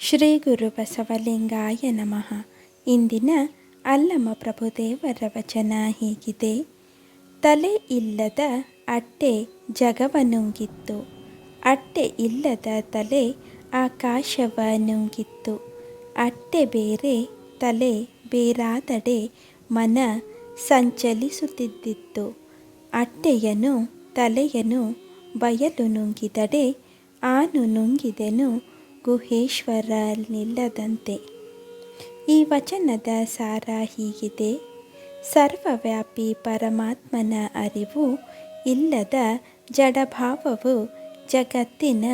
ಶ್ರೀ ಗುರು ಬಸವಲಿಂಗಾಯ ನಮಃ. ಇಂದಿನ ಅಲ್ಲಮ ಪ್ರಭುದೇವರ ವಚನ ಹೀಗಿದೆ. ತಲೆ ಇಲ್ಲದ ಅಟ್ಟೆ ಜಗವ ನುಂಗಿತ್ತು ಅಟ್ಟೆ ಇಲ್ಲದ ತಲೆ ಆಕಾಶವ ನುಂಗಿತ್ತು ಅಟ್ಟೆ ಬೇರೆ, ತಲೆ ಬೇರಾದಡೆ ಮನ ಸಂಚಲಿಸುತ್ತಿದ್ದಿತ್ತು. ಅಟ್ಟೆಯನು, ತಲೆಯನು ಬಯಲು ನುಂಗಿದಡೆ, ಆನು ನುಂಗಿದೆನು ಗುಹೇಶ್ವರ ನಿಲ್ಲದಂತೆ ಈ ವಚನದ ಸಾರ ಹೀಗಿದೆ. ಸರ್ವವ್ಯಾಪಿ ಪರಮಾತ್ಮನ ಅರಿವು ಇಲ್ಲದ ಜಡಭಾವವು ಜಗತ್ತಿನ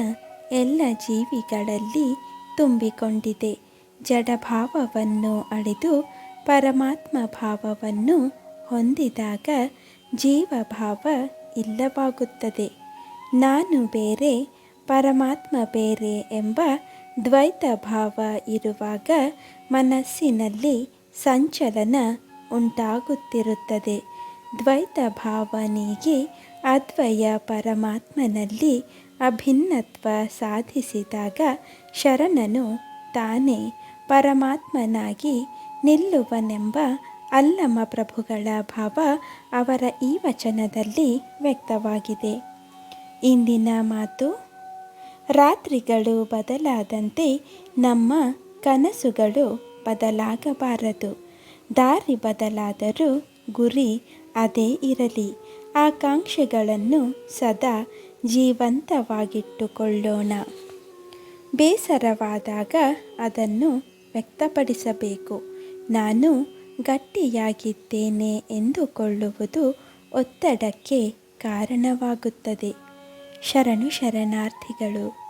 ಎಲ್ಲ ಜೀವಿಗಳಲ್ಲಿ ತುಂಬಿಕೊಂಡಿದೆ. ಜಡಭಾವವನ್ನು ಅಳೆದು ಪರಮಾತ್ಮ ಭಾವವನ್ನು ಹೊಂದಿದಾಗ ಜೀವಭಾವ ಇಲ್ಲವಾಗುತ್ತದೆ. ನಾನು ಬೇರೆ ಪರಮಾತ್ಮ ಬೇರೆ ಎಂಬ ದ್ವೈತ ಭಾವ ಇರುವಾಗ ಮನಸ್ಸಿನಲ್ಲಿ ಸಂಚಲನ ಉಂಟಾಗುತ್ತಿರುತ್ತದೆ. ದ್ವೈತ ಭಾವ ನೀಗಿ ಅದ್ವಯ ಪರಮಾತ್ಮನಲ್ಲಿ ಅಭಿನ್ನತ್ವ ಸಾಧಿಸಿದಾಗ ಶರಣನು ತಾನೇ ಪರಮಾತ್ಮನಾಗಿ ನಿಲ್ಲುವನೆಂಬ ಅಲ್ಲಮ ಪ್ರಭುಗಳ ಭಾವ ಅವರ ಈ ವಚನದಲ್ಲಿ ವ್ಯಕ್ತವಾಗಿದೆ. ಇಂದಿನ ಮಾತು ರಾತ್ರಿಗಳು ಬದಲಾದಂತೆ ನಮ್ಮ ಕನಸುಗಳು ಬದಲಾಗಬಾರದು. ದಾರಿ ಬದಲಾದರೂ ಗುರಿ ಅದೇ ಇರಲಿ. ಆಕಾಂಕ್ಷೆಗಳನ್ನು ಸದಾ ಜೀವಂತವಾಗಿಟ್ಟುಕೊಳ್ಳೋಣ. ಬೇಸರವಾದಾಗ ಅದನ್ನು ವ್ಯಕ್ತಪಡಿಸಬೇಕು. ನಾನು ಗಟ್ಟಿಯಾಗಿದ್ದೇನೆ ಎಂದುಕೊಳ್ಳುವುದು ಒತ್ತಡಕ್ಕೆ ಕಾರಣವಾಗುತ್ತದೆ. ಶರಣು ಶರಣಾರ್ಥಿಗಳು.